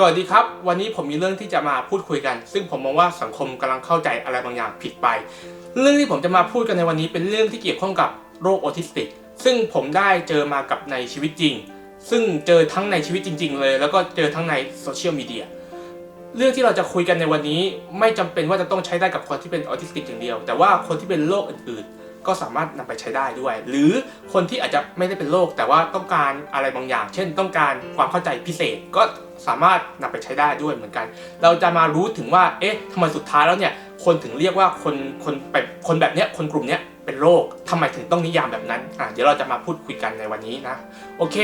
สวัสดีครับ วันนี้ผมมีเรื่องที่จะมาพูดคุยกัน ซึ่งผมมองว่าสังคมกำลังเข้าใจอะไรบางอย่างผิดไป เรื่องที่ผมจะมาพูดกันในวันนี้เป็นเรื่องที่เกี่ยวข้องกับโรคออทิสติก ซึ่งผมได้เจอมากับในชีวิตจริง ซึ่งเจอทั้งในชีวิตจริง ๆ เลย แล้วก็เจอทั้งในโซเชียลมีเดียเรื่องที่เราจะคุยกันในวันนี้ไม่จำเป็นว่าจะต้องใช้ได้กับคนที่เป็นออทิสติกอย่างเดียว แต่ว่าคนที่เป็นโรคอื่นๆ ก็สามารถนำไปใช้ได้ด้วย หรือคนที่อาจจะไม่ได้เป็นโรคแต่ว่าต้องการอะไรบางอย่าง เช่น ต้องการความเข้าใจพิเศษก็สามารถนำไปใช้ได้ด้วยเหมือนกัน เราจะมารู้ถึงว่า เอ๊ะทำไมสุดท้ายแล้วเนี่ย คนถึงเรียกว่าคน คนแบบคนแบบเนี้ย คนกลุ่มเนี้ยเป็นโรคทำไมถึงต้องนิยามแบบนั้น อะ เดี๋ยวเราจะมาพูดคุยกันในวันนี้นะ โอเค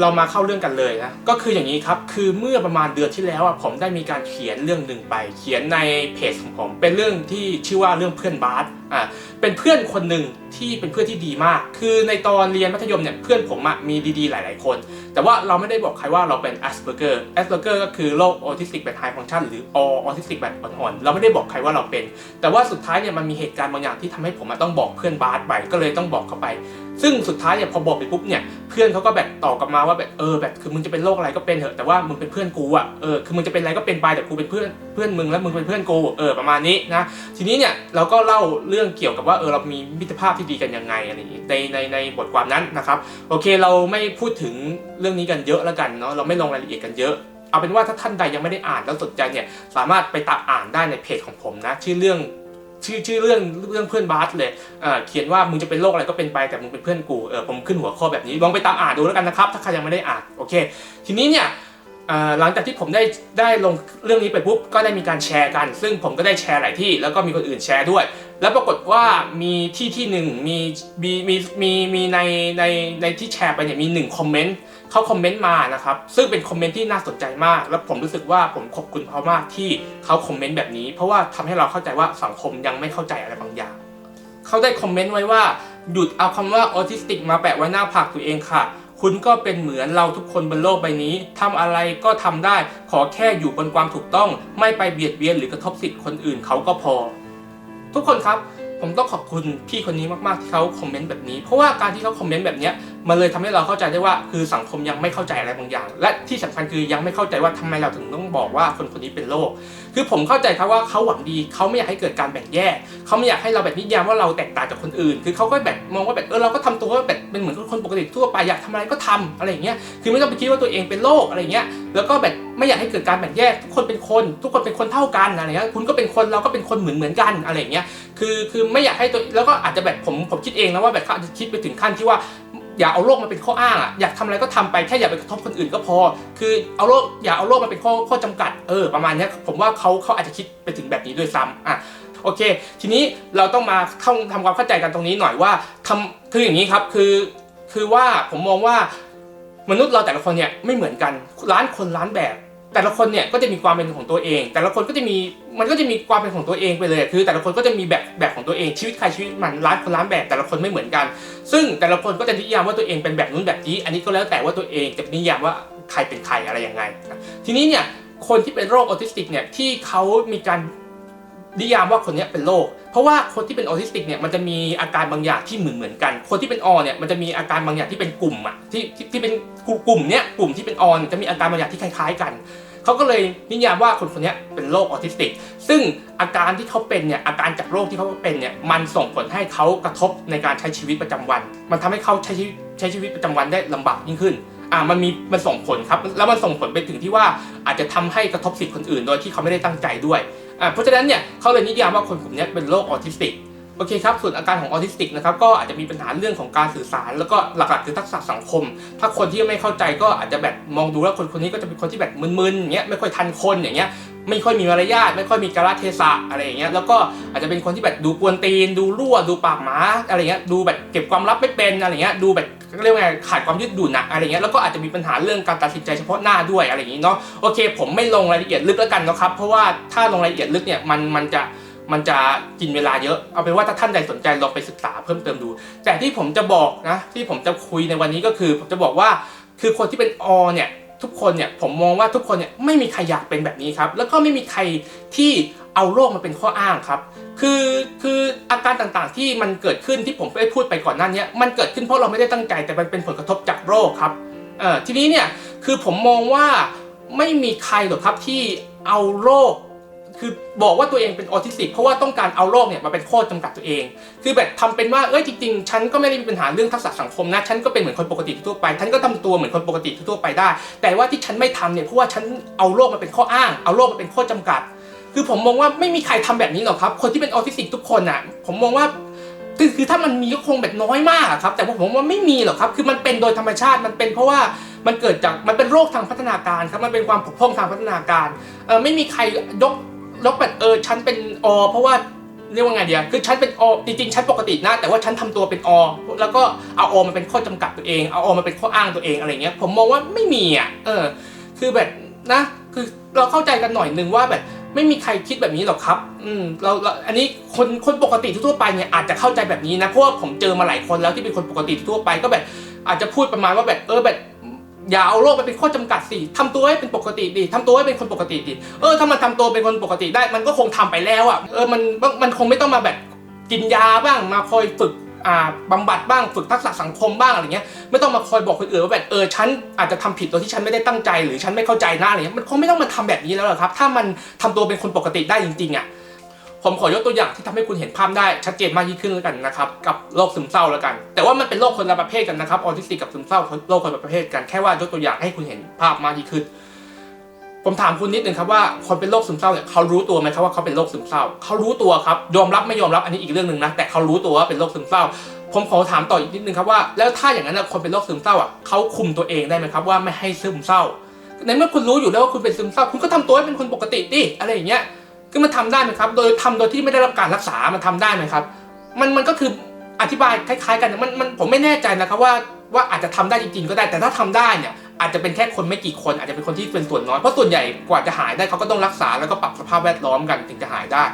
เรามาเข้าเรื่องกันเลยนะก็คืออย่างนี้ครับคือเมื่อประมาณเดือนที่แล้วอะผมได้มีการเขียนเรื่องหนึ่งไป เขียนในเพจของผม เป็นเรื่องที่ชื่อว่าเรื่องเพื่อนบาสอ่าเป็นเพื่อนคนหนึ่งที่เป็นเพื่อนที่ดีมาก คือในตอนเรียนมัธยมเนี่ยเพื่อนผมอะมีดีๆ หลาย ๆ คน แต่ว่าเราไม่ได้บอกใครว่าเราเป็น Asperger Asperger ก็คือโรคออทิสติกแบบ high function หรือ all autistic แบบอ่อนๆเราไม่ได้บอกใครว่าเราเป็น แต่ว่าสุดท้ายเนี่ยมันมีเหตุการณ์บางอย่างที่ทำให้ผมอะต้องบอกเพื่อนบาสไปก็เลยต้องบอกเขาไป ซึ่งสุดท้ายเนี่ยพอบอกไปปุ๊บเนี่ยเพื่อนเขาก็แบบตอบกลับมาว่าแบบเออแบบคือมึงจะเป็นโรคอะไรก็เป็นเถอะแต่ว่ามึงเป็นเพื่อนกูอะเออคือมึงจะเป็นอะไรก็เป็นไปแต่กูเป็นเพื่อนเพื่อนมึงแล้วมึงเป็นเพื่อนกูเออประมาณนี้นะทีนี้เนี่ยเราก็เล่าเรื่องเกี่ยวกับว่าเออเรามีมิตรภาพที่ดีกันยังไงอะไรอย่างงี้ในในในบทความนั้นนะครับโอเคเราไม่พูดถึงเรื่องนี้กันเยอะแล้วกันเนาะเราไม่ลงรายละเอียดกันเยอะเอาเป็นว่าถ้าท่านใดยังไม่ได้อ่านแล้วสนใจเนี่ยสามารถไปตามอ่านได้ในเพจของผมนะชื่อเรื่อง ชื่อชื่อเรื่องเรื่องเพื่อนบาสเลยเอ่อเขียนว่ามึงจะเป็นโรคอะไรก็เป็นไปแต่มึงเป็นเพื่อนกูเออผมขึ้นหัวข้อแบบนี้ลองไปตามอ่านดูแล้วกันนะครับ ถ้าใครยังไม่ได้อ่านโอเค ทีนี้เนี่ยหลังจากที่ผมได้ได้ลงเรื่องนี้ไปปุ๊บก็ได้มีการแชร์กัน ซึ่งผมก็ได้แชร์หลายที่ แล้วก็มีคนอื่นแชร์ด้วย แล้วปรากฏว่ามีที่ที่หนึ่งมีมีมีมีมีในในในที่แชร์ไปเนี่ยมีหนึ่งคอมเมนต์เขาคอมเมนต์มานะครับ ซึ่งเป็นคอมเมนต์ที่น่าสนใจมาก แล้วผมรู้สึกว่าผมขอบคุณเขามากที่เขาคอมเมนต์แบบนี้ เพราะว่าทำให้เราเข้าใจว่าสังคมยังไม่เข้าใจอะไรบางอย่างเขาได้คอมเมนต์ไว้ว่าหยุดเอาคำว่าออทิสติกมาแปะไว้หน้าผากตัวเองค่ะ คุณก็เป็นเหมือนเราทุกคนบนโลกใบนี้ทำอะไรก็ทำได้ขอแค่อยู่บนความถูกต้อง ไม่ไปเบียดเบียนหรือกระทบสิทธิ์คนอื่นเขาก็พอ ทุกคนครับ ผมต้องขอบคุณพี่คนนี้มากๆที่เขาคอมเมนต์แบบนี้ เพราะว่าการที่เขาคอมเมนต์แบบเนี้ย มันเลยทำให้เราเข้าใจได้ว่าคือสังคมยังไม่เข้าใจอะไรบางอย่าง และที่สำคัญคือยังไม่เข้าใจว่าทำไมเราถึงต้องบอกว่าคนคนนี้เป็นโรคคือผมเข้าใจครับว่าเขาหวังดีเขาไม่อยากให้เกิดการแบ่งแยกเขาไม่อยากให้เราแบบนิยามว่าเราแตกต่างจากคนอื่น คือเขาก็แบบมองว่าแบบเออเราก็ทำตัวว่าแบบเป็นเหมือนคนปกติทั่วไปอยากทำอะไรก็ทำอะไรอย่างเงี้ยคือไม่ต้องไปคิดว่าตัวเองเป็นโรคอะไรเงี้ยแล้วก็แบบไม่อยากให้เกิดการแบ่งแยกทุกคนเป็นคน ทุกคนเป็นคนเท่ากันอะไรเงี้ยคุณก็เป็นคนเราก็เป็นคนเหมือนเหมือนกันอะไรอย่างเงี้ยคือคือไม่อยากให้ตัวแล้วก็อาจจะแบบผมผมคิดเองนะว่าแบบเขาอาจจะคิดไปถึงขั้นที่ว่า อย่าเอาโรคมาเป็นข้ออ้างอะอยากทำอะไรก็ทำไปแค่อย่าไปกระทบคนอื่นก็พอ คือเอาโรคอย่าเอาโรคมาเป็นข้อข้อจำกัดเออประมาณนี้ผมว่าเขาเขาอาจจะคิดไปถึงแบบนี้ด้วยซ้ำอะโอเค ทีนี้เราต้องมาเข้าทำความเข้าใจกันตรงนี้หน่อยว่าทำคืออย่างนี้ครับคือคือว่าผมมองว่ามนุษย์เราแต่ละคนเนี่ยไม่เหมือนกัน ล้านคนล้านแบบ แต่ละคนเนี่ยก็จะมีความเป็นของตัวเอง แต่ละคนก็จะมีมันก็จะมีความเป็นของตัวเองไปเลย คือ แต่ละคนก็จะมีแบบแบบของตัวเองชีวิตใครชีวิตมันร้านคนร้านแบบแต่ละคนไม่เหมือนกัน ซึ่งแต่ละคนก็จะนิยามว่าตัวเองเป็นแบบนู้นแบบนี้ อันนี้ก็แล้วแต่ว่าตัวเองจะนิยามว่าใครเป็นใครอะไรยังไง ทีนี้เนี่ยคนที่เป็นโรคออทิสติกเนี่ยที่เขามีการ นิยามว่าคนนี้เป็นโรคเพราะว่าคนที่เป็นออทิสติกเนี่ยมันจะมีอาการบางอย่างที่เหมือนเหมือนกัน คนที่เป็นออเนี่ยมันจะมีอาการบางอย่างที่เป็นกลุ่มอะที่ที่ที่เป็นกลุ่มเนี้ยกลุ่มที่เป็นออนจะมีอาการบางอย่างที่คล้าย ๆ กันเขาก็เลยนิยามว่าคนคนนี้เป็นโรคออทิสติก ซึ่งอาการที่เขาเป็นเนี่ยอาการจากโรคที่เขาเป็นเนี่ยมันส่งผลให้เขากระทบในการใช้ชีวิตประจำวัน มันทำให้เขาใช้ชีวิตใช้ชีวิตประจำวันได้ลำบากยิ่งขึ้นอ่ามันมีมันส่งผลครับแล้วมันส่งผลไปถึงที่ว่าอาจจะทำให้กระทบสิทธิคนอื่น โดยที่เขาไม่ได้ตั้งใจด้วย อ่าเพราะฉะนั้นเนี่ยเขาเลยนิยามว่าคนกลุ่มนี้เป็นโรคออทิสติกโอเคครับส่วนอาการของออทิสติกนะครับก็อาจจะมีปัญหาเรื่องของการสื่อสาร แล้วก็หลักๆคือทักษะสังคม ถ้าคนที่ไม่เข้าใจก็อาจจะแบบมองดูแล้วคนคนนี้ก็จะเป็นคนที่แบบมึนๆอย่างเงี้ยไม่ค่อยทันคนอย่างเงี้ยไม่ค่อยมีมารยาทไม่ค่อยมีกาลเทศะอะไรอย่างเงี้ยแล้วก็อาจจะเป็นคนที่แบบดูกวนตีน ดูรั่วดูปากหมาอะไรเงี้ยดูแบบเก็บความลับไม่เป็นอะไรเงี้ยดูแบบ เรียกว่าไงขาดความยืดหยุ่นอะอะไรเงี้ยแล้วก็อาจจะมีปัญหาเรื่องการตัดสินใจเฉพาะหน้าด้วยอะไรอย่างงี้เนาะโอเค ผมไม่ลงรายละเอียดลึกแล้วกันนะครับเพราะว่าถ้าลงรายละเอียดลึกเนี่ยมันมันจะมันจะกินเวลาเยอะ เอาเป็นว่าถ้าท่านใดสนใจลองไปศึกษาเพิ่มเติมดู แต่ที่ผมจะบอกนะที่ผมจะคุยในวันนี้ก็คือผมจะบอกว่าคือคนที่เป็นอเนี่ยทุกคนเนี่ยผมมองว่าทุกคนเนี่ยไม่มีใครอยากเป็นแบบนี้ครับแล้วก็ไม่มีใครที่ เอาโรคมาเป็นข้ออ้างครับ คือคืออาการต่างๆที่มันเกิดขึ้นที่ผมได้พูดไปก่อนหน้านี้มันเกิดขึ้นเพราะเราไม่ได้ตั้งใจแต่มันเป็นผลกระทบจากโรคครับเออทีนี้เนี่ยคือผมมองว่าไม่มีใครหรอกครับที่เอาโรคคือบอกว่าตัวเองเป็นออทิสติกเพราะว่าต้องการเอาโรคเนี่ยมาเป็นข้อจำกัดตัวเอง คือแบบทำเป็นว่าเอ้ยจริงๆ ฉันก็ไม่ได้มีปัญหาเรื่องทักษะสังคมนะฉันก็เป็นเหมือนคนปกติทั่วไปฉันก็ทำตัวเหมือนคนปกติทั่วไปได้ แต่ว่าที่ฉันไม่ทำเนี่ยเพราะว่าฉันเอาโรคมาเป็นข้ออ้าง เอาโรคมาเป็นข้อจำกัด คือผมมองว่าไม่มีใครทำแบบนี้หรอกครับ คนที่เป็นออทิสติกทุกคนอะ ผมมองว่าคือคือถ้ามันมีก็คงแบบน้อยมากครับ แต่ผมว่าไม่มีหรอกครับ คือมันเป็นโดยธรรมชาติมันเป็นเพราะว่ามันเกิดจากมันเป็นโรคทางพัฒนาการครับมันเป็นความผกพร่องทางพัฒนาการเออไม่มีใครยกยกแบบเออฉันเป็นอเพราะว่าเรียกว่าไงเดียคือฉันเป็นอจริงๆฉันปกตินะแต่ว่าฉันทำตัวเป็นอแล้วก็เอาอมาเป็นข้อจำกัดตัวเองเอาอมาเป็นข้ออ้างตัวเองอะไรเงี้ยผมมองว่าไม่มีอะเออคือแบบนะ คือเราเข้าใจกันหน่อยนึงว่าแบบ ไม่มีใครคิดแบบนี้หรอกครับ อืมเราอันนี้คนคนปกติทั่วไปเนี่ยอาจจะเข้าใจแบบนี้นะ เพราะว่าผมเจอมาหลายคนแล้วที่เป็นคนปกติทั่วไปก็แบบ อาจจะพูดประมาณว่าแบบเออแบบอย่าเอาโรคไปเป็นข้อจำกัดสิทำตัวให้เป็นปกติดิทำตัวให้เป็นคนปกติดิ เออถ้ามันทำตัวเป็นคนปกติได้ มันก็คงทำไปแล้วอะ เออมันมันคงไม่ต้องมาแบบกินยาบ้างมาคอยฝึก อ่าบัดบ้างฝึกทักษะสังคมบ้างอะไรเงี้ยไม่ต้องมาคอยบอกคนอื่นว่าแบบเออฉันอาจจะทำผิดโดยที่ฉันไม่ได้ตั้งใจหรือฉันไม่เข้าใจนะอะไรเงี้ยมันคงไม่ต้องมาทำแบบนี้แล้วหรอครับถ้ามันทำตัวเป็นคนปกติได้จริงๆอะผมขอยกตัวอย่างที่ทำให้คุณเห็นภาพได้ชัดเจนมากยิ่งขึ้นแล้วกันนะครับกับโรคซึมเศร้าแล้วกัน แต่ว่ามันเป็นโรคคนละประเภทกันนะครับออทิสติกกับซึมเศร้าโรคคนละประเภทกันแค่ว่ายกตัวอย่างให้คุณเห็นภาพมากยิ่งขึ้น ผมถามคุณนิดนึงครับว่าคนเป็นโรคซึมเศร้าเนี่ยเขารู้ตัวไหมครับว่าเขาเป็นโรคซึมเศร้าเขารู้ตัวครับยอมรับไม่ยอมรับอันนี้อีกเรื่องหนึ่งนะแต่เขารู้ตัวว่าเป็นโรคซึมเศร้า ผมขอถามต่ออีกนิดนึงครับว่าแล้วถ้าอย่างนั้นคนเป็นโรคซึมเศร้าอะเขาคุมตัวเองได้ไหมครับว่าไม่ให้ซึมเศร้าในเมื่อคุณรู้อยู่แล้วว่าคุณเป็นซึมเศร้า คุณก็ทำตัวให้เป็นคนปกติดิอะไรอย่างเงี้ยคือมันทำได้ไหมครับ โดยทำโดยที่ไม่ได้รับการรักษามันทำได้ไหมครับ มันมันก็คืออธิบายคล้าย ๆ กันมันมันผมไม่แน่ใจนะครับว่าว่าอาจจะทำได้จริงๆก็ได้ แต่ถ้าทำได้เนี่ย อาจจะเป็นแค่คนไม่กี่คนอาจจะเป็นคนที่เป็นส่วนน้อยเพราะส่วนใหญ่กว่าจะหายได้เขาก็ต้องรักษาแล้วก็ปรับสภาพแวดล้อมกันถึงจะหายได้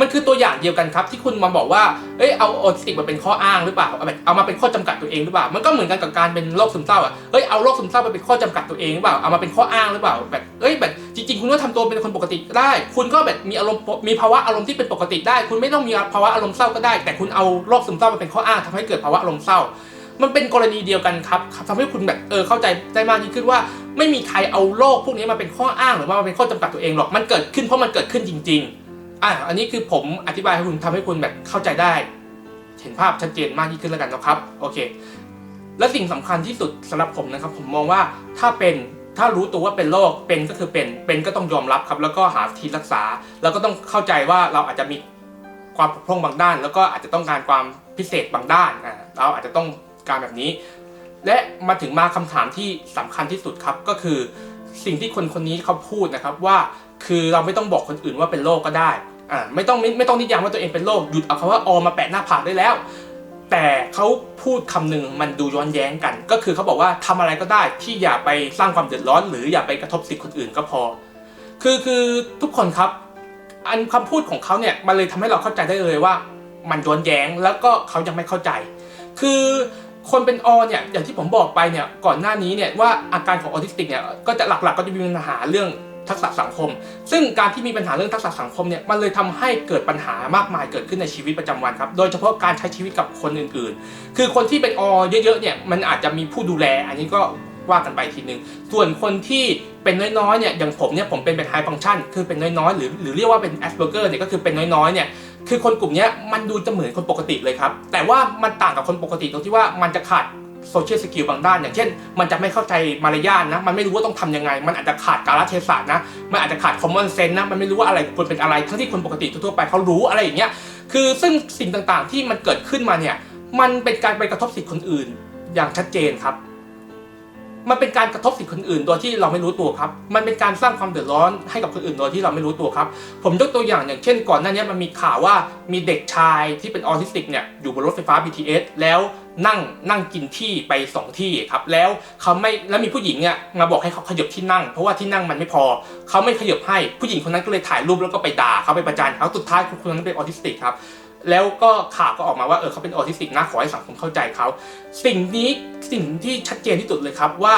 มันคือตัวอย่างเดียวกันครับที่คุณมาบอกว่าเอ้ยเอาออทิสติกมาเป็นข้ออ้างหรือเปล่าเอาแบบเอามาเป็นข้อจำกัดตัวเองหรือเปล่ามันก็เหมือนกันกับการเป็นโรคซึมเศร้าอะเอ้ยเอาโรคซึมเศร้ามาเป็นข้อจำกัดตัวเองหรือเปล่าเอามาเป็นข้ออ้างหรือเปล่าแบบเอ้ยแบบจริงๆ คุณก็ทำตัวเป็นคนปกติได้ คุณก็แบบมีอารมณ์มีภาวะอารมณ์ที่เป็นปกติได้ คุณไม่ต้องมีภาวะอารมณ์เศร้าก็ได้ แต่คุณเอาโรคซึมเศร้ามาเป็นข้ออ้างทำให้เกิดภาวะอารมณ์เศร้า มันเป็นกรณีเดียวกันครับทำให้คุณแบบเออเข้าใจได้มากยิ่งขึ้นว่า ไม่มีใครเอาโรคพวกนี้มาเป็นข้ออ้างหรือว่ามาเป็นข้อจำกัดตัวเองหรอกมันเกิดขึ้นเพราะมันเกิดขึ้นจริง ๆอะอันนี้คือผมอธิบายให้คุณทำให้คุณแบบเข้าใจได้ เห็นภาพชัดเจนมากยิ่งขึ้นแล้วกันนะครับโอเค และสิ่งสำคัญที่สุดสำหรับผมนะครับ ผมมองว่าถ้าเป็นถ้ารู้ตัวว่าเป็นโรคเป็นก็คือเป็นเป็นก็ต้องยอมรับครับ แล้วก็หาทีรักษา แล้วก็ต้องเข้าใจว่าเราอาจจะมีความบกพร่องบางด้าน แล้วก็อาจจะต้องการความพิเศษบางด้านอ่าเราอาจจะต้อง การแบบนี้ และมาถึงมาคำถามที่สำคัญที่สุดครับก็คือ สิ่งที่คนคนนี้เขาพูดนะครับว่าคือเราไม่ต้องบอกคนอื่นว่าเป็นโรคก็ได้อ่าไม่ต้องไม่ไม่ต้องนิยามว่าตัวเองเป็นโรคหยุดเอาคำว่าออมาแปะหน้าผากได้แล้ว แต่เขาพูดคำหนึ่งมันดูย้อนแย้งกัน ก็คือเขาบอกว่าทำอะไรก็ได้ที่อย่าไปสร้างความเดือดร้อน หรืออย่าไปกระทบสิทธิคนอื่นก็พอ คือคือทุกคนครับ อันคำพูดของเขาเนี่ยมันเลยทำให้เราเข้าใจได้เลยว่า มันย้อนแย้งแล้วก็เขายังไม่เข้าใจ คือ คนเป็นออเนี่ยอย่างที่ผมบอกไปเนี่ยก่อนหน้านี้เนี่ยว่าอาการของออทิสติกเนี่ยก็จะหลักๆก็จะมีปัญหาเรื่องทักษะสังคม ซึ่งการที่มีปัญหาเรื่องทักษะสังคมเนี่ยมันเลยทำให้เกิดปัญหามากมายเกิดขึ้นในชีวิตประจำวันครับ โดยเฉพาะการใช้ชีวิตกับคนอื่นๆ คือคนที่เป็นออเยอะๆเนี่ยมันอาจจะมีผู้ดูแล อันนี้ก็ว่ากันไปทีนึง ส่วนคนที่เป็นน้อยๆเนี่ยอย่างผมเนี่ยผมเป็นเป็นไฮฟังชันคือเป็นน้อยๆ หรือหรือเรียกว่าเป็นแอสเ p อร์เกอร์เนี่ยก็คือเป็นน้อยๆเนี่ย คือคนกลุ่มนี้มันดูจะเหมือนคนปกติเลยครับ แต่ว่ามันต่างกับคนปกติตรงที่ว่ามันจะขาดโซเชียลสกิลบางด้าน อย่างเช่น มันจะไม่เข้าใจมารยาทนะ มันไม่รู้ว่าต้องทำยังไง มันอาจจะขาดกาลเทศะนะ มันอาจจะขาดคอมมอนเซนส์นะ มันไม่รู้ว่าอะไรควรเป็นอะไร ทั้งที่คนปกติทั่วไปเขารู้อะไรอย่างเงี้ย คือซึ่งสิ่งต่างๆที่มันเกิดขึ้นมาเนี่ย มันเป็นการไปกระทบสิทธิคนอื่น อย่างชัดเจนครับ มันเป็นการกระทบสิทธิคนอื่นโดยที่เราไม่รู้ตัวครับ มันเป็นการสร้างความเดือดร้อนให้กับคนอื่นโดยที่เราไม่รู้ตัวครับ ผมยกตัวอย่างอย่างเช่น ก่อนหน้านี้มันมีข่าวว่ามีเด็กชายที่เป็นออทิสติกเนี่ยอยู่บนรถไฟฟ้า BTS แล้วนั่งนั่งกินที่ไปสองที่ครับแล้วเขาไม่แล้วมีผู้หญิงเนี่ยมาบอกให้เขาขยับที่นั่ง เพราะว่าที่นั่งมันไม่พอ เขาไม่ขยับให้ผู้หญิงคนนั้นก็เลยถ่ายรูปแล้วก็ไปด่าเขาไปประจานเขาสุดท้ายคนนั้นเป็นออทิสติกครับ แล้วก็ข่าวก็ออกมาว่าเออเขาเป็นออทิสติกนะขอให้สังคมเข้าใจเขา สิ่งนี้สิ่งที่ชัดเจนที่สุดเลยครับว่า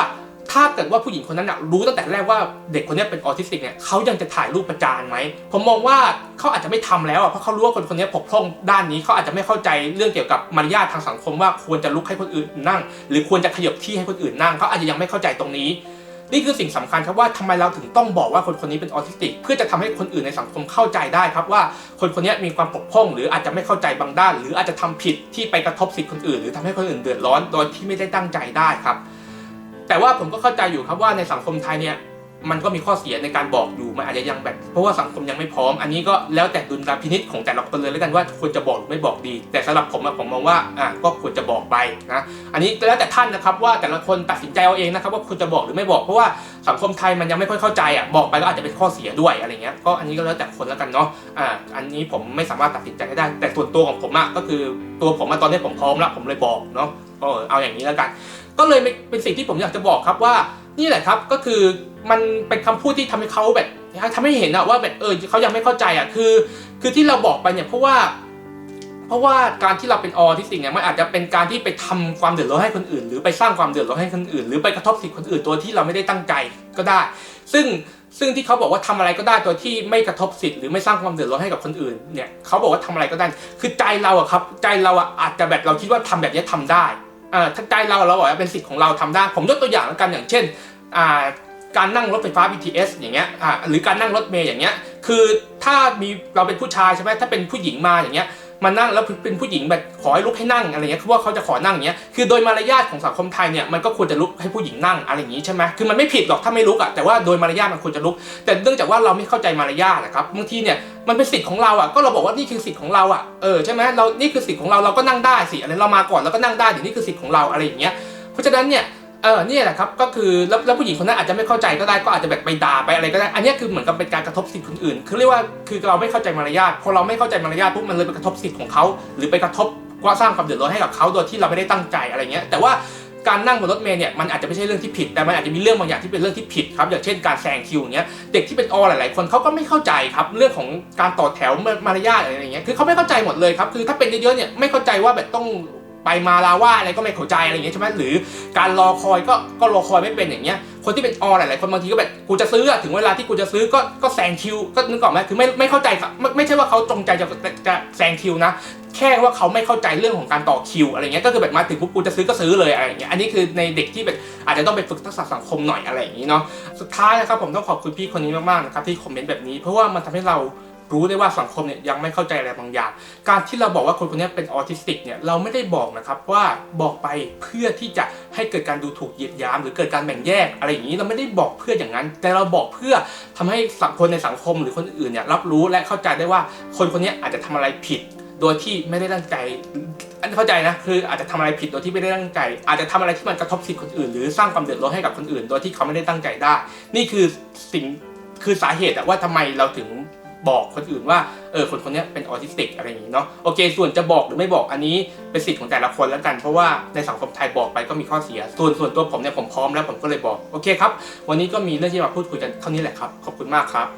ถ้าเกิดว่าผู้หญิงคนนั้นรู้ตั้งแต่แรกว่าเด็กคนนี้เป็นออทิสติกเนี่ยเขายังจะถ่ายรูปประจานไหมผมมองว่าเขาอาจจะไม่ทำแล้วอะเพราะเขารู้ว่าคนคนนี้ปกพร่องด้านนี้เขาอาจจะไม่เข้าใจเรื่องเกี่ยวกับมารยาททางสังคมว่าควรจะลุกให้คนอื่นนั่ง หรือควรจะขยับที่ให้คนอื่นนั่งเขาอาจจะยังไม่เข้าใจตรงนี้ นี่คือสิ่งสำคัญครับว่าทำไมเราถึงต้องบอกว่าคนคนนี้เป็นออทิสติก เพื่อจะทำให้คนอื่นในสังคมเข้าใจได้ครับว่าคนคนนี้มีความปกพร่อง หรืออาจจะไม่เข้าใจบางด้าน หรืออาจจะทำผิดที่ไปกระทบสิทธิคนอื่น หรือทำให้คนอื่นเดือดร้อนโดยที่ไม่ได้ตั้งใจได้ครับ แต่ว่าผมก็เข้าใจอยู่ครับว่าในสังคมไทยเนี่ย มันก็มีข้อเสียในการบอกอยู่มันอาจจะยังแบบ เพราะว่าสังคมยังไม่พร้อม อันนี้ก็แล้วแต่ดุลพินิจของแต่ละคนเลยแล้วกันว่าควรจะบอกหรือไม่บอกดี แต่สำหรับผมผมมองว่าอะก็ควรจะบอกไปนะอันนี้แล้วแต่ท่านนะครับว่าแต่ละคนตัดสินใจเอาเองนะครับว่าควรจะบอกหรือไม่บอกเพราะว่าสังคมไทยมันยังไม่ค่อยเข้าใจอะบอกไปก็อาจจะเป็นข้อเสียด้วยอะไรเงี้ยก็อันนี้ก็แล้วแต่คนแล้วกันเนาะอ่าอันนี้ผมไม่สามารถตัดสินใจได้ แต่ส่วนตัวของผมอะก็คือตัวผมอะตอนนี้ผมพร้อมแล้วผมเลยบอกเนาะก็เอาอย่างนี้แล้วกัน ก็เลยเป็นสิ่งที่ผมอยากจะบอกครับว่า นี่แหละครับก็คือมันเป็นคำพูดที่ทำให้เขาแบบทำให้เห็นอะว่าแบบเออเขายังไม่เข้าใจอะคือ คือที่เราบอกไปเนี่ยเพราะว่า เพราะว่าการที่เราเป็นออทิสติกเนี่ยมันอาจจะเป็นการที่ไปทำความเดือดร้อนให้คนอื่น หรือไปสร้างความเดือดร้อนให้คนอื่น หรือไปกระทบสิทธิคนอื่นตัวที่เราไม่ได้ตั้งใจก็ได้ ซึ่งซึ่งที่เขาบอกว่าทำอะไรก็ได้ตัวที่ไม่กระทบสิทธิ์หรือไม่สร้างความเดือดร้อนให้กับคนอื่นเนี่ยเขาบอกว่าทำอะไรก็ได้ คือใจเราอะครับ ใจเราอะอาจจะแบบเราคิดว่าทำแบบนี้ทำได้ ถ้าใจเราเราบอกว่าเป็นสิทธิ์ของเราทำได้ ผมยกตัวอย่างแล้วกันอย่างเช่นการนั่งรถไฟฟ้า BTS อย่างเงี้ยหรือการนั่งรถเมย์อย่างเงี้ยคือถ้ามีเราเป็นผู้ชายใช่ไหมถ้าเป็นผู้หญิงมาอย่างเงี้ย มานั่งแล้วเป็นผู้หญิงแบบขอให้ลุกให้นั่งอะไรเงี้ยคือว่าเขาจะขอนั่งอย่างเงี้ยคือโดยมารยาทของสังคมไทยเนี่ยมันก็ควรจะลุกให้ผู้หญิงนั่งอะไรอย่างงี้ใช่ไหมคือมันไม่ผิดหรอกถ้าไม่ลุกอะแต่ว่าโดยมารยาทมันควรจะลุก แต่เนื่องจากว่าเราไม่เข้าใจมารยาทนะครับบางทีเนี่ยมันเป็นสิทธิ์ของเราอะก็เราบอกว่านี่คือสิทธิ์ของเราอะเออใช่ไหมเรานี่คือสิทธิ์ของเราเราก็นั่งได้สิอะไรเรามาก่อนเราก็นั่งได้เดี๋ยวนี่คือสิทธิ์ของเราอะไรอย่างเงี้ยเพราะฉะนั้นเนี่ย เออเนี่ยแหละครับก็คือแล้วแล้วผู้หญิงคนนั้นอาจจะไม่เข้าใจก็ได้ก็อาจจะแบบไปด่าไปอะไรก็ได้ อันนี้คือเหมือนกับเป็นการกระทบสิทธิ์คนอื่น คือเรียกว่าคือเราไม่เข้าใจมารยาทพอเราไม่เข้าใจมารยาทปุ๊บมันเลยไปกระทบสิทธิ์ของเขาหรือไปกระทบว่าสร้างความเดือดร้อนให้กับเขาโดยที่เราไม่ได้ตั้งใจอะไรเงี้ยแต่ว่าการนั่งบนรถเมล์เนี่ยมันอาจจะไม่ใช่เรื่องที่ผิดแต่มันอาจจะมีเรื่องบางอย่างที่เป็นเรื่องที่ผิดครับอย่างเช่นการแซงคิวอย่างเงี้ยเด็กที่เป็นอหลาย ๆ คนเขาก็ไม่เข้าใจครับเรื่องของการต่อแถวมารยาทอะไรอย่างเงี้ยคือเขาไม่เข้าใจหมดเลยครับคือถ้าเป็นเยอะๆเนี่ยไม่เข้าใจว่าแบบต้อง ไปมาลาว่าอะไรก็ไม่เข้าใจอะไรอย่างเงี้ยใช่ไหมหรือการรอคอยก็ก็รอคอยไม่เป็นอย่างเงี้ยคนที่เป็นอหลายๆคนบางทีก็แบบกูจะซื้อถึงเวลาที่กูจะซื้อก็ก็แซงคิวก็นึกออกไหมคือไม่ไม่เข้าใจกับไม่ไม่ใช่ว่าเขาจงใจจะจะแซงคิวนะแค่ว่าเขาไม่เข้าใจเรื่องของการต่อคิวอะไรเงี้ยก็คือแบบมาถึงปุ๊บกูจะซื้อก็ซื้อเลยอะไรอย่างเงี้ยอันนี้คือในเด็กที่แบบอาจจะต้องไปฝึกทักษะสังคมหน่อยอะไรอย่างงี้เนาะสุดท้ายนะครับผมต้องขอบคุณพี่คนนี้มากๆนะครับที่คอมเมนต์แบบนี้เพราะว่ามันทำให้เรา รู้ได้ว่าสังคมเนี่ยยังไม่เข้าใจอะไรบางอย่าง การที่เราบอกว่าคนคนนี้เป็นออทิสติกเนี่ยเราไม่ได้บอกนะครับว่าบอกไปเพื่อที่จะให้เกิดการดูถูกเหยียดยาม หรือเกิดการแบ่งแยกอะไรอย่างนี้เราไม่ได้บอกเพื่ออย่างนั้น แต่เราบอกเพื่อทำให้สังคมในสังคมหรือคนอื่นเนี่ยรับรู้และเข้าใจได้ว่าคนคนนี้อาจจะทำอะไรผิดโดยที่ไม่ได้ตั้งใจอันนี้เข้าใจนะคืออาจจะทำอะไรผิดโดยที่ไม่ได้ตั้งใจ อาจจะทำอะไรที่มันกระทบสิทธิคนอื่น หรือสร้างความเดือดร้อนให้กับคนอื่น โดยที่เขาไม่ได้ตั้งใจได้ นี่คือสิ่งคือสาเหตุอะว่าทำไมเราถึง บอกคนอื่นว่าเออคนคนนี้เป็นออทิสติกอะไรอย่างนี้เนาะโอเค ส่วนจะบอกหรือไม่บอกอันนี้เป็นสิทธิ์ของแต่ละคนแล้วกัน เพราะว่าในสังคมไทยบอกไปก็มีข้อเสีย ส่วนส่วนตัวผมเนี่ยผมพร้อมแล้วผมก็เลยบอกโอเคครับวันนี้ก็มีเรื่องที่มาพูดคุยกันเท่านี้แหละครับขอบคุณมากครับ